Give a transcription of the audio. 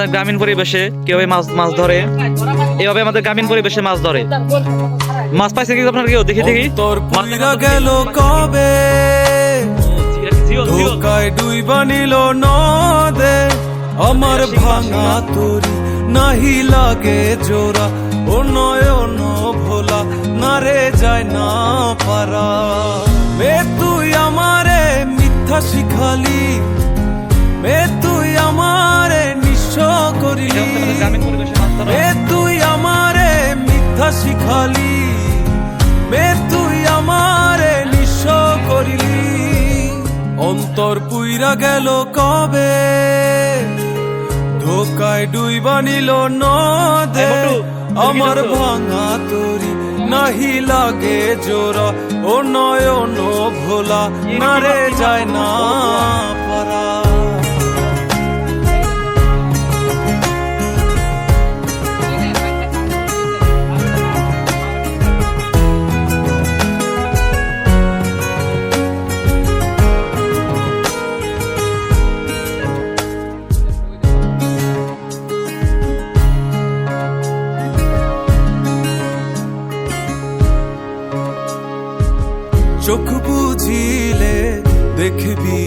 গ্রামীণ পরিবেশে কীভাবে মাছ মাছ ধরে। এভাবে আমাদের গ্রামীণ পরিবেশে মাছ ধরে। মাছ পাইছে কি আপনার কেউ? দেখি দেখি। তোর পুইরা গেল কবে? ধোকায় ডুইবা নিল নদে। আমার ভাঙা তরি নাহি লাগে জোড়া। ও নয়ন ভোলা না রে যায় না পারা। মে তুই আমারে মিথ্যা শিখালি। শিখালি মে তুই আমারে নিঃস্ব করিলি। অন্তর পুইরা গেল কবে? ধোকায় ডুইবা নিল নদে। আমার ভাঙা তরি নাহি লাগে জোড়া ও নয়ন ভোলা না রে যায় না পারা। চোখ বুঝিলে দেখবি